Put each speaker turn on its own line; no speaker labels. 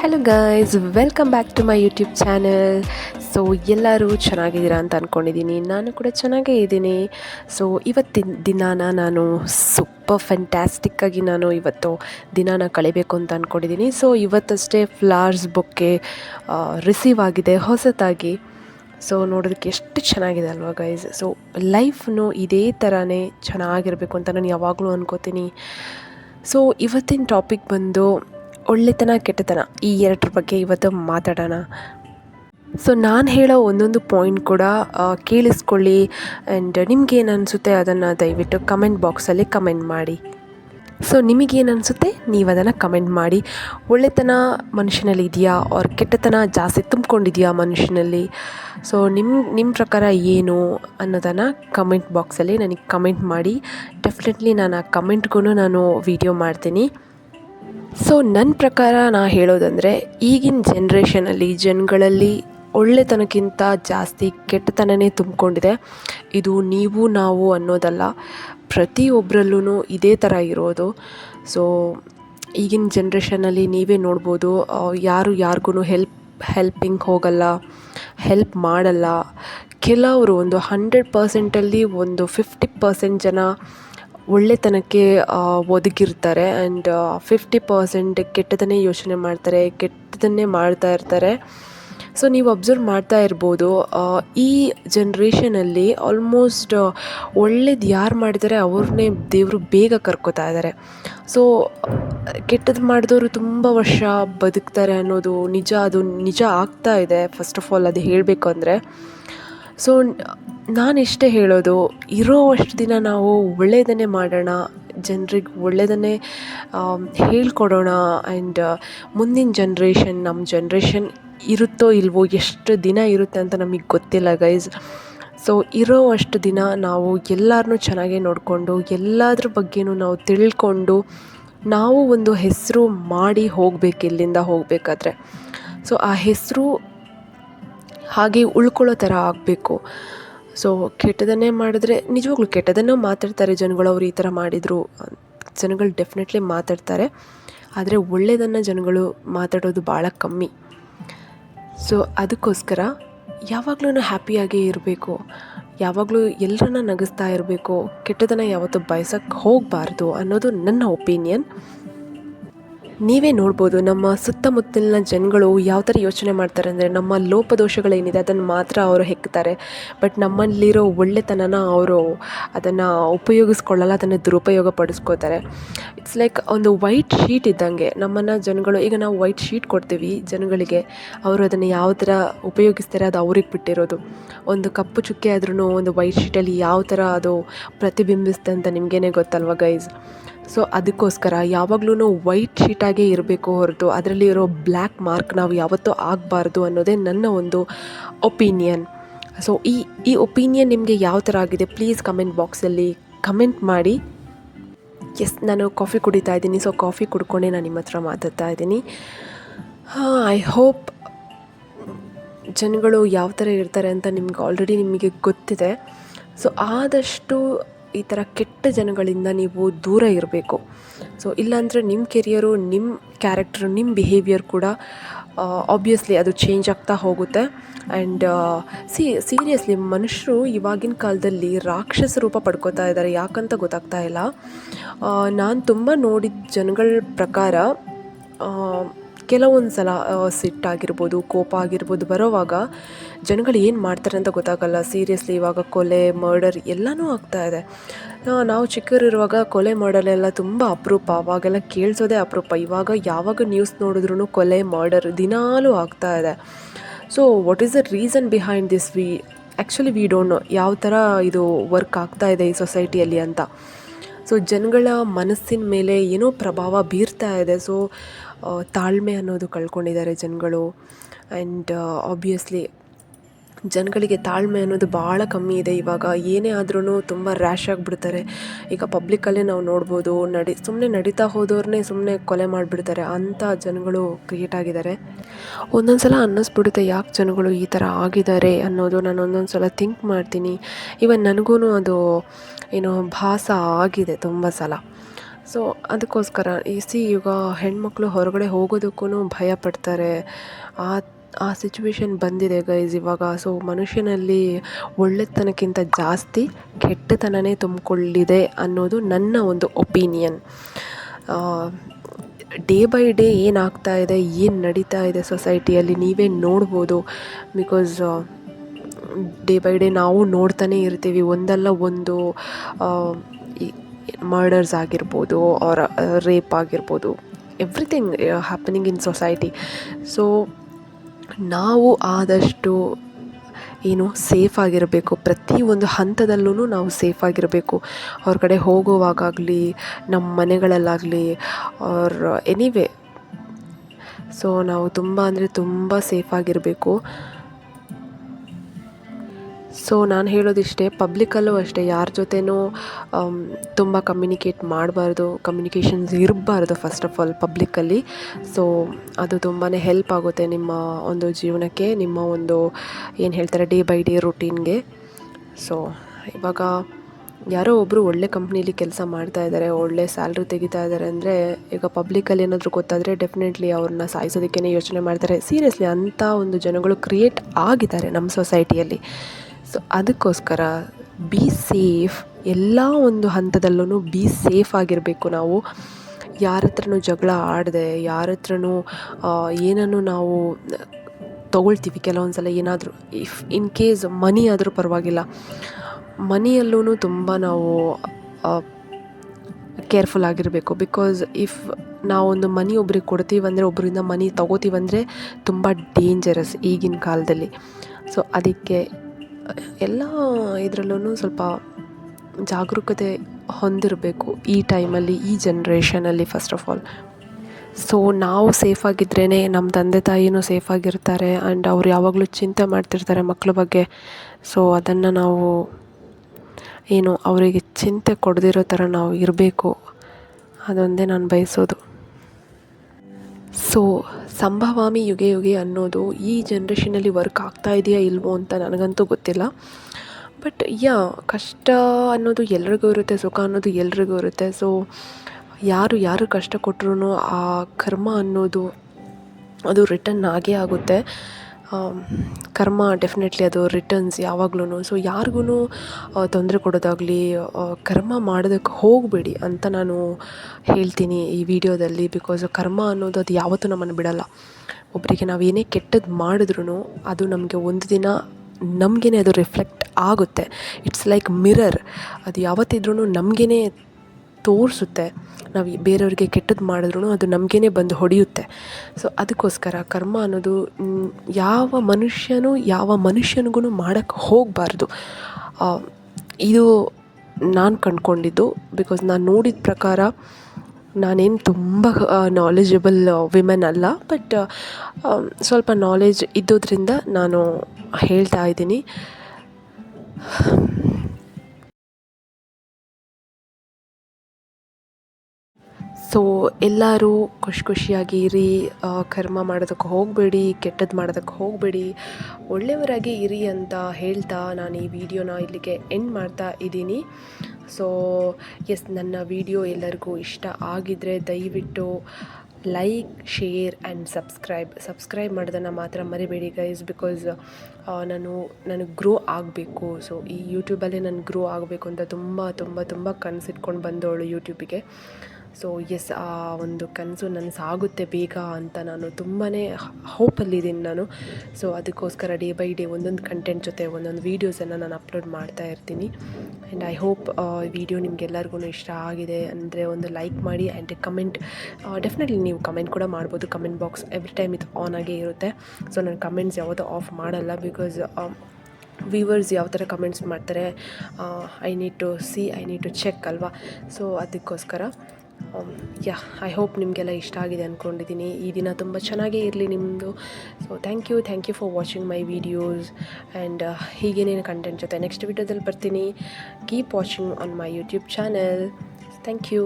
Hello guys welcome back to my YouTube channel so ಎಲ್ಲರೂ ಚೆನ್ನಾಗಿದ್ದೀರಾ ಅಂತ ಅಂದ್ಕೊಂಡಿದ್ದೀನಿ ನಾನು ಕೂಡ ಚೆನ್ನಾಗೇ ಇದ್ದೀನಿ. ಸೊ ಇವತ್ತಿನ ದಿನಾನ ನಾನು ಸೂಪರ್ ಫ್ಯಾಂಟ್ಯಾಸ್ಟಿಕ್ಕಾಗಿ ನಾನು ಇವತ್ತು ದಿನಾನ ಕಳಿಬೇಕು ಅಂತ ಅಂದ್ಕೊಂಡಿದ್ದೀನಿ ಸೊ ಇವತ್ತಷ್ಟೇ ಫ್ಲವರ್ಸ್ ಬುಕ್ಕೆ ರಿಸೀವ್ ಆಗಿದೆ, ಹೊಸತಾಗಿ. ಸೊ ನೋಡೋದಕ್ಕೆ ಎಷ್ಟು ಚೆನ್ನಾಗಿದೆ ಅಲ್ವಾ ಗೈಸ್ ಸೊ ಲೈಫ್ನು ಇದೇ ಥರನೇ ಚೆನ್ನಾಗಿರಬೇಕು ಅಂತ ನಾನು ಯಾವಾಗಲೂ ಅನ್ಕೋತೀನಿ. ಸೊ ಇವತ್ತಿನ ಟಾಪಿಕ್ ಬಂದು ಒಳ್ಳೆತನ, ಕೆಟ್ಟತನ, ಈ ಎರಡರ ಬಗ್ಗೆ ಇವತ್ತು ಮಾತಾಡೋಣ. ಸೊ ನಾನು ಹೇಳೋ ಒಂದೊಂದು ಪಾಯಿಂಟ್ ಕೂಡ ಕೇಳಿಸ್ಕೊಳ್ಳಿ ಆ್ಯಂಡ್ ನಿಮ್ಗೇನು ಅನಿಸುತ್ತೆ ಅದನ್ನು ದಯವಿಟ್ಟು ಕಮೆಂಟ್ ಬಾಕ್ಸಲ್ಲಿ ಕಮೆಂಟ್ ಮಾಡಿ. ಸೊ ನಿಮಗೇನು ಅನಿಸುತ್ತೆ ನೀವು ಅದನ್ನು ಕಮೆಂಟ್ ಮಾಡಿ. ಒಳ್ಳೆತನ ಮನುಷ್ಯನಲ್ಲಿ ಇದೆಯಾ ಅವ್ರ ಕೆಟ್ಟತನ ಜಾಸ್ತಿ ತುಂಬಿಕೊಂಡಿದೆಯಾ ಮನುಷ್ಯನಲ್ಲಿ? ಸೊ ನಿಮ್ಮ ನಿಮ್ಮ ಪ್ರಕಾರ ಏನು ಅನ್ನೋದನ್ನು ಕಮೆಂಟ್ ಬಾಕ್ಸಲ್ಲಿ ನನಗೆ ಕಮೆಂಟ್ ಮಾಡಿ. ಡೆಫಿನೆಟ್ಲಿ ನಾನು ಆ ಕಮೆಂಟ್ಗೂ ನಾನು ವೀಡಿಯೋ ಮಾಡ್ತೀನಿ. ಸೊ ನನ್ನ ಪ್ರಕಾರ ನಾ ಹೇಳೋದಂದರೆ, ಈಗಿನ ಜನ್ರೇಷನಲ್ಲಿ ಜನಗಳಲ್ಲಿ ಒಳ್ಳೆತನಕ್ಕಿಂತ ಜಾಸ್ತಿ ಕೆಟ್ಟತನನೇ ತುಂಬಿಕೊಂಡಿದೆ. ಇದು ನೀವು, ನಾವು ಅನ್ನೋದಲ್ಲ. ಪ್ರತಿಯೊಬ್ಬರಲ್ಲೂ ಇದೇ ಥರ ಇರೋದು. ಸೊ ಈಗಿನ ಜನ್ರೇಷನಲ್ಲಿ ನೀವೇ ನೋಡ್ಬೋದು ಯಾರು ಯಾರಿಗೂ ಹೆಲ್ಪ್ ಹೆಲ್ಪಿಂಗ್ ಹೋಗಲ್ಲ ಹೆಲ್ಪ್ ಮಾಡಲ್ಲ. ಕೆಲವರು ಒಂದು ಹಂಡ್ರೆಡ್ ಪರ್ಸೆಂಟಲ್ಲಿ ಒಂದು ಫಿಫ್ಟಿ ಪರ್ಸೆಂಟ್ ಜನ ಒಳ್ಳೆತನಕ್ಕೆ ಒದಗಿರ್ತಾರೆ ಆ್ಯಂಡ್ ಫಿಫ್ಟಿ ಪರ್ಸೆಂಟ್ ಕೆಟ್ಟದನ್ನೇ ಯೋಚನೆ ಮಾಡ್ತಾರೆ, ಕೆಟ್ಟದನ್ನೇ ಮಾಡ್ತಾ ಇರ್ತಾರೆ. ಸೊ ನೀವು ಅಬ್ಸರ್ವ್ ಮಾಡ್ತಾ ಇರ್ಬೋದು ಈ ಜನ್ರೇಷನಲ್ಲಿ ಆಲ್ಮೋಸ್ಟ್ ಒಳ್ಳೇದು ಯಾರು ಮಾಡಿದರೆ ಅವ್ರನ್ನೇ ದೇವರು ಬೇಗ ಕರ್ಕೋತಾ ಇದ್ದಾರೆ ಸೊ ಕೆಟ್ಟದ್ದು ಮಾಡಿದವರು ತುಂಬ ವರ್ಷ ಬದುಕ್ತಾರೆ ಅನ್ನೋದು ನಿಜ, ಅದು ನಿಜ ಆಗ್ತಾ ಇದೆ. ಫಸ್ಟ್ ಆಫ್ ಆಲ್ ಅದು ಹೇಳಬೇಕು ಅಂದರೆ ಸೊ ನಾನು ಇಷ್ಟೇ ಹೇಳೋದು ಇರೋವಷ್ಟು ದಿನ ನಾವು ಒಳ್ಳೆಯದನ್ನೇ ಮಾಡೋಣ, ಜನರಿಗೆ ಒಳ್ಳೆಯದನ್ನೇ ಹೇಳ್ಕೊಡೋಣ ಆ್ಯಂಡ್ ಮುಂದಿನ ಜನ್ರೇಷನ್ ನಮ್ಮ ಜನ್ರೇಷನ್ ಇರುತ್ತೋ ಇಲ್ವೋ, ಎಷ್ಟು ದಿನ ಇರುತ್ತೆ ಅಂತ ನಮಗೆ ಗೊತ್ತಿಲ್ಲ ಗೈಸ್ ಸೊ ಇರೋ ಅಷ್ಟು ದಿನ ನಾವು ಎಲ್ಲರನ್ನೂ ಚೆನ್ನಾಗೇ ನೋಡಿಕೊಂಡು, ಎಲ್ಲದ್ರ ಬಗ್ಗೆನೂ ನಾವು ತಿಳ್ಕೊಂಡು, ನಾವು ಒಂದು ಹೆಸರು ಮಾಡಿ ಹೋಗಬೇಕು ಇಲ್ಲಿಂದ ಹೋಗಬೇಕಾದ್ರೆ. ಸೊ ಆ ಹೆಸರು ಹಾಗೆ ಉಳ್ಕೊಳ್ಳೋ ಥರ ಆಗಬೇಕು. ಸೊ ಕೆಟ್ಟದನ್ನೇ ಮಾಡಿದ್ರೆ ನಿಜವಾಗ್ಲೂ ಕೆಟ್ಟದನ್ನೂ ಮಾತಾಡ್ತಾರೆ ಜನಗಳು, ಅವ್ರು ಈ ಥರ ಮಾಡಿದರು. ಜನಗಳು ಡೆಫಿನೆಟ್ಲಿ ಮಾತಾಡ್ತಾರೆ. ಆದರೆ ಒಳ್ಳೆಯದನ್ನು ಜನಗಳು ಮಾತಾಡೋದು ಭಾಳ ಕಮ್ಮಿ. ಸೊ ಅದಕ್ಕೋಸ್ಕರ ಯಾವಾಗಲೂ ಹ್ಯಾಪಿಯಾಗೇ ಇರಬೇಕು. ಯಾವಾಗಲೂ ಎಲ್ಲರನ್ನ ನಗಿಸ್ತಾ ಇರಬೇಕು. ಕೆಟ್ಟದನ್ನು ಯಾವತ್ತೂ ಬಯಸಕ್ಕೆ ಹೋಗಬಾರ್ದು ಅನ್ನೋದು ನನ್ನ ಒಪಿನಿಯನ್. ನೀವೇ ನೋಡ್ಬೋದು ನಮ್ಮ ಸುತ್ತಮುತ್ತಲಿನ ಜನಗಳು ಯಾವ ಥರ ಯೋಚನೆ ಮಾಡ್ತಾರೆ ಅಂದರೆ ನಮ್ಮ ಲೋಪದೋಷಗಳೇನಿದೆ ಅದನ್ನು ಮಾತ್ರ ಅವರು ಹೆಕ್ತಾರೆ. ಬಟ್ ನಮ್ಮಲ್ಲಿರೋ ಒಳ್ಳೆತನನ ಅವರು ಅದನ್ನು ಉಪಯೋಗಿಸ್ಕೊಳ್ಳಲ್ಲ, ಅದನ್ನು ದುರುಪಯೋಗ ಪಡಿಸ್ಕೋತಾರೆ ಇಟ್ಸ್ ಲೈಕ್ ಒಂದು ವೈಟ್ ಶೀಟ್ ಇದ್ದಂಗೆ. ನಮ್ಮನ್ನು ಜನಗಳು, ಈಗ ನಾವು ವೈಟ್ ಶೀಟ್ ಕೊಡ್ತೀವಿ ಜನಗಳಿಗೆ. ಅವರು ಅದನ್ನು ಯಾವ ಥರ ಉಪಯೋಗಿಸ್ತಾರೆ ಅದು ಅವ್ರಿಗೆ ಬಿಟ್ಟಿರೋದು. ಒಂದು ಕಪ್ಪು ಚುಕ್ಕೆ ಆದ್ರೂ ಒಂದು ವೈಟ್ ಶೀಟಲ್ಲಿ ಯಾವ ಥರ ಅದು ಪ್ರತಿಬಿಂಬಿಸ್ತೆ ಅಂತ ನಿಮಗೇನೆ ಗೊತ್ತಲ್ವ ಗೈಸ್ ಸೊ ಅದಕ್ಕೋಸ್ಕರ ಯಾವಾಗಲೂ ವೈಟ್ ಶೀಟಾಗೇ ಇರಬೇಕು ಹೊರತು, ಅದರಲ್ಲಿ ಇರೋ ಬ್ಲ್ಯಾಕ್ ಮಾರ್ಕ್ ನಾವು ಯಾವತ್ತೂ ಆಗಬಾರ್ದು ಅನ್ನೋದೇ ನನ್ನ ಒಂದು ಒಪೀನಿಯನ್ ಸೊ ಈ ಈ ಒಪೀನಿಯನ್ ನಿಮಗೆ ಯಾವ ಥರ ಆಗಿದೆ? ಪ್ಲೀಸ್ ಕಮೆಂಟ್ ಬಾಕ್ಸಲ್ಲಿ ಕಮೆಂಟ್ ಮಾಡಿ. ಎಸ್ ನಾನು ಕಾಫಿ ಕುಡಿತಾ ಇದ್ದೀನಿ. ಸೊ ಕಾಫಿ ಕುಡ್ಕೊಂಡೇ ನಾನು ನಿಮ್ಮ ಹತ್ರ ಮಾತಾಡ್ತಾ ಇದ್ದೀನಿ. ಹಾಂ ಐ ಹೋಪ್ ಜನಗಳು ಯಾವ ಥರ ಇರ್ತಾರೆ ಅಂತ ನಿಮ್ಗೆ ಆಲ್ರೆಡಿ ನಿಮಗೆ ಗೊತ್ತಿದೆ. ಸೊ ಆದಷ್ಟು ಈ ಥರ ಕೆಟ್ಟ ಜನಗಳಿಂದ ನೀವು ದೂರ ಇರಬೇಕು. ಸೊ ಇಲ್ಲಾಂದರೆ ನಿಮ್ಮ ಕೆರಿಯರು ನಿಮ್ಮ ಕ್ಯಾರೆಕ್ಟ್ರು ನಿಮ್ಮ ಬಿಹೇವಿಯರ್ ಕೂಡ ಆಬ್ವಿಯಸ್ಲಿ ಅದು ಚೇಂಜ್ ಆಗ್ತಾ ಹೋಗುತ್ತೆ. ಆ್ಯಂಡ್ ಸಿ ಸೀರಿಯಸ್ಲಿ ಮನುಷ್ಯರು ಇವಾಗಿನ ಕಾಲದಲ್ಲಿ ರಾಕ್ಷಸ ರೂಪ ಪಡ್ಕೋತಾ ಇದ್ದಾರೆ. ಯಾಕಂತ ಗೊತ್ತಾಗ್ತಾ ಇಲ್ಲ. ನಾನು ತುಂಬ ನೋಡಿದ ಜನಗಳ ಪ್ರಕಾರ ಕೆಲವೊಂದು ಸಲ ಸಿಟ್ಟಾಗಿರ್ಬೋದು ಕೋಪ ಆಗಿರ್ಬೋದು ಬರೋವಾಗ ಜನಗಳು ಏನು ಮಾಡ್ತಾರೆ ಅಂತ ಗೊತ್ತಾಗಲ್ಲ. ಸೀರಿಯಸ್ಲಿ ಇವಾಗ ಕೊಲೆ ಮರ್ಡರ್ ಎಲ್ಲನೂ ಆಗ್ತಾ ಇದೆ. ನಾವು ಚಿಕ್ಕರಿರುವಾಗ ಕೊಲೆ ಮರ್ಡರ್ ಎಲ್ಲ ತುಂಬ ಅಪರೂಪ. ಅವಾಗೆಲ್ಲ ಕೇಳಿಸೋದೇ ಅಪರೂಪ. ಇವಾಗ ಯಾವಾಗ ನ್ಯೂಸ್ ನೋಡಿದ್ರೂ ಕೊಲೆ ಮರ್ಡರ್ ದಿನಾಲೂ ಆಗ್ತಾ ಇದೆ. So what is the reason behind this we actually we don't know ಯಾವ ಥರ ಇದು ವರ್ಕ್ ಆಗ್ತಾ ಇದೆ ಈ ಸೊಸೈಟಿಯಲ್ಲಿ ಅಂತ. ಸೊ ಜನಗಳ ಮನಸ್ಸಿನ ಮೇಲೆ ಏನೋ ಪ್ರಭಾವ ಬೀರ್ತಾ ಇದೆ. ಸೊ ತಾಳ್ಮೆ ಅನ್ನೋದು ಕಳ್ಕೊಂಡಿದ್ದಾರೆ ಜನಗಳು. ಆ್ಯಂಡ್ ಆಬ್ವಿಯಸ್ಲಿ ಜನಗಳಿಗೆ ತಾಳ್ಮೆ ಅನ್ನೋದು ಭಾಳ ಕಮ್ಮಿ ಇದೆ. ಇವಾಗ ಏನೇ ಆದ್ರೂ ತುಂಬ ರ್ಯಾಶ್ ಆಗಿಬಿಡ್ತಾರೆ. ಈಗ ಪಬ್ಲಿಕ್ಕಲ್ಲೇ ನಾವು ನೋಡ್ಬೋದು, ನಡಿ ಸುಮ್ಮನೆ ನಡೀತಾ ಹೋದವ್ರನ್ನೇ ಸುಮ್ಮನೆ ಕೊಲೆ ಮಾಡಿಬಿಡ್ತಾರೆ. ಅಂಥ ಜನಗಳು ಕ್ರಿಯೇಟ್ ಆಗಿದ್ದಾರೆ. ಒಂದೊಂದು ಸಲ ಅನ್ನಿಸ್ಬಿಡುತ್ತೆ ಯಾಕೆ ಜನಗಳು ಈ ಥರ ಆಗಿದ್ದಾರೆ ಅನ್ನೋದು. ನಾನು ಒಂದೊಂದು ಸಲ ಥಿಂಕ್ ಮಾಡ್ತೀನಿ. ಇವನ್ ನನಗೂ ಅದು, ಏನು ಭಾಸ ಆಗಿದೆ ತುಂಬ ಸಲ. ಸೊ ಅದಕ್ಕೋಸ್ಕರ ಈ ಸಿ ಈಗ ಹೆಣ್ಮಕ್ಳು ಹೊರಗಡೆ ಹೋಗೋದಕ್ಕೂ ಭಯ ಪಡ್ತಾರೆ. ಆ ಆ ಸಿಚುವೇಶನ್ ಬಂದಿದೆ ಗೈಸ್ ಇವಾಗ. ಸೊ ಮನುಷ್ಯನಲ್ಲಿ ಒಳ್ಳೆತನಕ್ಕಿಂತ ಜಾಸ್ತಿ ಕೆಟ್ಟತನನೇ ತುಂಬಿಕೊಳ್ಳಿದೆ ಅನ್ನೋದು ನನ್ನ ಒಂದು ಒಪಿನಿಯನ್ ಡೇ ಬೈ ಡೇ ಏನಾಗ್ತಾ ಇದೆ, ಏನು ನಡೀತಾ ಇದೆ ಸೊಸೈಟಿಯಲ್ಲಿ ನೀವೇ ನೋಡ್ಬೋದು. ಬಿಕಾಸ್ ಡೇ ಬೈ ಡೇ ನಾವು ನೋಡ್ತಾನೇ ಇರ್ತೀವಿ, ಒಂದಲ್ಲ ಒಂದು. ಮರ್ಡರ್ಸ್ ಆಗಿರ್ಬೋದು ಆರ್ ರೇಪ್ ಆಗಿರ್ಬೋದು everything happening in society so ನಾವು ಆದಷ್ಟು, ಏನು ಸೇಫ್ ಆಗಿರಬೇಕು. ಪ್ರತಿ ಒಂದು ಹಂತದಲ್ಲೂ ನಾವು ಸೇಫ್ ಆಗಿರಬೇಕು. ಹೊರಗಡೆ ಹೋಗುವಾಗಲಿ ನಮ್ಮ ಮನೆಗಳಲ್ಲಾಗಲಿ ಆರ್ ಎನಿವೇ ಸೊ ನಾವು ತುಂಬ ಅಂದರೆ ತುಂಬ ಸೇಫ್ ಆಗಿರಬೇಕು. ಸೊ ನಾನು ಹೇಳೋದಿಷ್ಟೇ ಪಬ್ಲಿಕಲ್ಲೂ ಅಷ್ಟೇ, ಯಾರ ಜೊತೆನೂ ತುಂಬ ಕಮ್ಯುನಿಕೇಟ್ ಮಾಡಬಾರ್ದು ಕಮ್ಯುನಿಕೇಷನ್ಸ್ ಇರಬಾರ್ದು ಫಸ್ಟ್ ಆಫ್ ಆಲ್ ಪಬ್ಲಿಕಲ್ಲಿ ಸೊ ಅದು ತುಂಬಾ ಹೆಲ್ಪ್ ಆಗುತ್ತೆ ನಿಮ್ಮ ಒಂದು ಜೀವನಕ್ಕೆ, ನಿಮ್ಮ ಒಂದು, ಏನು ಹೇಳ್ತಾರೆ ಡೇ ಬೈ ಡೇ ರುಟೀನ್ಗೆ ಸೊ ಇವಾಗ ಯಾರೋ ಒಬ್ಬರು ಒಳ್ಳೆ ಕಂಪ್ನೀಲಿ ಕೆಲಸ ಮಾಡ್ತಾ ಇದ್ದಾರೆ ಒಳ್ಳೆ ಸ್ಯಾಲ್ರಿ ತೆಗಿತಾ ಇದ್ದಾರೆ ಅಂದರೆ, ಈಗ ಪಬ್ಲಿಕಲ್ಲಿ ಏನಾದರೂ ಗೊತ್ತಾದರೆ ಡೆಫಿನೆಟ್ಲಿ ಅವ್ರನ್ನ ಸಾಯಿಸೋದಕ್ಕೇ ಯೋಚನೆ ಮಾಡ್ತಾರೆ. ಸೀರಿಯಸ್ಲಿ ಅಂಥ ಒಂದು ಜನಗಳು ಕ್ರಿಯೇಟ್ ಆಗಿದ್ದಾರೆ ನಮ್ಮ ಸೊಸೈಟಿಯಲ್ಲಿ ಸೊ ಅದಕ್ಕೋಸ್ಕರ ಬಿ ಸೇಫ್ ಎಲ್ಲ ಒಂದು ಹಂತದಲ್ಲೂ ಬಿ ಸೇಫ್ ಆಗಿರಬೇಕು ನಾವು. ಯಾರ ಹತ್ರನೂ ಜಗಳ ಆಡದೆ, ಯಾರ ಹತ್ರನೂ ಏನನ್ನು ನಾವು ತಗೊಳ್ತೀವಿ. ಕೆಲವೊಂದು ಸಲ ಏನಾದರೂ ಇಫ್ ಇನ್ ಕೇಸ್ ಮನಿ ಆದರೂ ಪರವಾಗಿಲ್ಲ. ಮನಿಯಲ್ಲೂ ತುಂಬ ನಾವು ಕೇರ್ಫುಲ್ ಆಗಿರಬೇಕು. ಬಿಕಾಸ್ ಇಫ್ ನಾವೊಂದು ಮನಿ ಒಬ್ರಿಗೆ ಕೊಡ್ತೀವಂದರೆ ಒಬ್ಬರಿಂದ ಮನಿ ತೊಗೋತೀವಂದರೆ ತುಂಬ ಡೇಂಜರಸ್ ಈಗಿನ ಕಾಲದಲ್ಲಿ. ಸೊ ಅದಕ್ಕೆ ಎಲ್ಲ ಇದರಲ್ಲೂ ಸ್ವಲ್ಪ ಜಾಗರೂಕತೆ ಹೊಂದಿರಬೇಕು ಈ ಟೈಮಲ್ಲಿ, ಈ ಜನ್ರೇಷನಲ್ಲಿ ಫಸ್ಟ್ ಆಫ್ ಆಲ್ ಸೊ ನಾವು ಸೇಫಾಗಿದ್ರೇ ನಮ್ಮ ತಂದೆ ತಾಯಿನೂ ಸೇಫಾಗಿರ್ತಾರೆ ಆ್ಯಂಡ್ ಅವ್ರು ಯಾವಾಗಲೂ ಚಿಂತೆ ಮಾಡ್ತಿರ್ತಾರೆ ಮಕ್ಕಳ ಬಗ್ಗೆ. ಸೊ ಅದನ್ನು ನಾವು ಏನು ಅವರಿಗೆ ಚಿಂತೆ ಕೊಡದಿರೋ ಥರ ನಾವು ಇರಬೇಕು. ಅದೊಂದೇ ನಾನು ಬಯಸೋದು. ಸೊ ಸಂಭವಾಮಿ ಯುಗೆ ಯುಗೆ ಅನ್ನೋದು ಈ ಜನ್ರೇಷನಲ್ಲಿ ವರ್ಕ್ ಆಗ್ತಾ ಇದೆಯಾ ಇಲ್ವೋ ಅಂತ ನನಗಂತೂ ಗೊತ್ತಿಲ್ಲ. ಬಟ್ ಯಾ ಕಷ್ಟ ಅನ್ನೋದು ಎಲ್ರಿಗೂ ಇರುತ್ತೆ, ಸುಖ ಅನ್ನೋದು ಎಲ್ರಿಗೂ ಇರುತ್ತೆ. ಸೊ ಯಾರು ಯಾರು ಕಷ್ಟ ಕೊಟ್ಟರು ಆ ಕರ್ಮ ಅನ್ನೋದು, ಅದು ರಿಟರ್ನ್ ಆಗೇ ಆಗುತ್ತೆ. ಕರ್ಮ ಡೆಫಿನೆಟ್ಲಿ ಅದು ರಿಟರ್ನ್ಸ್ ಯಾವಾಗ್ಲೂ ಸೊ ಯಾರಿಗೂ ತೊಂದರೆ ಕೊಡೋದಾಗಲಿ ಕರ್ಮ ಮಾಡೋದಕ್ಕೆ ಹೋಗಬೇಡಿ ಅಂತ ನಾನು ಹೇಳ್ತೀನಿ ಈ ವಿಡಿಯೋದಲ್ಲಿ. ಬಿಕಾಸ್ ಕರ್ಮ ಅನ್ನೋದು ಅದು ಯಾವತ್ತೂ ನಮ್ಮನ್ನು ಬಿಡಲ್ಲ. ಒಬ್ಬರಿಗೆ ನಾವು ಏನೇ ಕೆಟ್ಟದ್ದು ಮಾಡಿದ್ರೂ ಅದು ನಮಗೆ ಒಂದು ದಿನ ನಮಗೇನೆ ಅದು ರಿಫ್ಲೆಕ್ಟ್ ಆಗುತ್ತೆ. ಇಟ್ಸ್ ಲೈಕ್ ಮಿರರ್ ಅದು ಯಾವತ್ತಿದ್ರೂ ನಮಗೇ ತೋರಿಸುತ್ತೆ. ನಾವು ಬೇರೆಯವ್ರಿಗೆ ಕೆಟ್ಟದ್ದು ಮಾಡಿದ್ರೂ ಅದು ನಮಗೇನೆ ಬಂದು ಹೊಡೆಯುತ್ತೆ. ಸೊ ಅದಕ್ಕೋಸ್ಕರ ಕರ್ಮ ಅನ್ನೋದು ಯಾವ ಮನುಷ್ಯನೂ, ಯಾವ ಮನುಷ್ಯನಿಗೂ ಮಾಡೋಕ್ಕೆ ಹೋಗಬಾರ್ದು. ಇದು ನಾನು ಕಂಡ್ಕೊಂಡಿದ್ದು ಬಿಕಾಸ್ ನಾನು ನೋಡಿದ ಪ್ರಕಾರ ನಾನೇನು ತುಂಬ ನಾಲೆಜಬಲ್ ವಿಮೆನ್ ಅಲ್ಲ. ಬಟ್ ಸ್ವಲ್ಪ ನಾಲೆಜ್ ಇದ್ದೋದ್ರಿಂದ ನಾನು ಹೇಳ್ತಾ ಇದ್ದೀನಿ. ಸೊ ಎಲ್ಲರೂ ಖುಷಿ ಖುಷಿಯಾಗಿ ಇರಿ ಕರ್ಮ ಮಾಡೋದಕ್ಕೆ ಹೋಗಬೇಡಿ ಕೆಟ್ಟದ್ದು ಮಾಡೋದಕ್ಕೆ ಹೋಗಬೇಡಿ. ಒಳ್ಳೆಯವರಾಗಿ ಇರಿ ಅಂತ ಹೇಳ್ತಾ ನಾನು ಈ ವಿಡಿಯೋನ ಇಲ್ಲಿಗೆ ಎಂಡ್ ಮಾಡ್ತಾ ಇದ್ದೀನಿ. ಸೊ ಎಸ್ ನನ್ನ ವಿಡಿಯೋ ಎಲ್ಲರಿಗೂ ಇಷ್ಟ ಆಗಿದ್ದರೆ ದಯವಿಟ್ಟು like share and subscribe subscribe ಮಾಡೋದನ್ನು ಮಾತ್ರ ಮರಿಬೇಡಿ ಗೈಸ್ ಬಿಕಾಸ್ ನಾನು, ನನಗೆ ಗ್ರೋ ಆಗಬೇಕು. ಸೊ ಈ ಯೂಟ್ಯೂಬಲ್ಲೇ ನಾನು ಗ್ರೋ ಆಗಬೇಕು ಅಂತ ತುಂಬ ತುಂಬ ತುಂಬ ಕನಸಿಟ್ಕೊಂಡು ಬಂದವಳು ಯೂಟ್ಯೂಬಿಗೆ ಸೊ ಎಸ್ ಆ ಒಂದು ಕನಸು ನನಸಾಗುತ್ತೆ ಬೇಗ ಅಂತ ನಾನು ತುಂಬಾ ಹೋಪಲ್ಲಿದ್ದೀನಿ ನಾನು. ಸೊ ಅದಕ್ಕೋಸ್ಕರ ಡೇ ಬೈ ಡೇ ಒಂದೊಂದು ಕಂಟೆಂಟ್ ಜೊತೆ ಒಂದೊಂದು ವೀಡಿಯೋಸನ್ನು ನಾನು ಅಪ್ಲೋಡ್ ಮಾಡ್ತಾ ಇರ್ತೀನಿ. ಆ್ಯಂಡ್ ಐ ಹೋಪ್ ವಿಡಿಯೋ ನಿಮಗೆಲ್ಲರಿಗೂ ಇಷ್ಟ ಆಗಿದೆ ಅಂದರೆ ಒಂದು ಲೈಕ್ ಮಾಡಿ ಆ್ಯಂಡ್ ಕಮೆಂಟ್ ಡೆಫಿನೆಟ್ಲಿ ನೀವು ಕಮೆಂಟ್ ಕೂಡ ಮಾಡ್ಬೋದು. ಕಮೆಂಟ್ ಬಾಕ್ಸ್ ಎವ್ರಿ ಟೈಮ್ ಇದು ಆನ್ ಆಗೇ ಇರುತ್ತೆ. ಸೊ ನಾನು ಕಮೆಂಟ್ಸ್ ಯಾವುದೂ ಆಫ್ ಮಾಡಲ್ಲ ಬಿಕಾಸ್ ವ್ಯೂವರ್ಸ್ ಯಾವ ಥರ ಕಮೆಂಟ್ಸ್ ಮಾಡ್ತಾರೆ I need to see I need to check ಅಲ್ವಾ? ಸೊ ಅದಕ್ಕೋಸ್ಕರ ಯಾ ಐ ಹೋಪ್ ನಿಮಗೆಲ್ಲ ಇಷ್ಟ ಆಗಿದೆ ಅಂದ್ಕೊಂಡಿದ್ದೀನಿ ಈ ದಿನ ತುಂಬ ಚೆನ್ನಾಗೇ ಇರಲಿ ನಿಮ್ಮದು so thank you thank you for watching my videos and ಹೀಗೇನೇನು content ಜೊತೆ ನೆಕ್ಸ್ಟ್ ವೀಡಿಯೋದಲ್ಲಿ ಬರ್ತೀನಿ. Keep watching on my YouTube channel thank you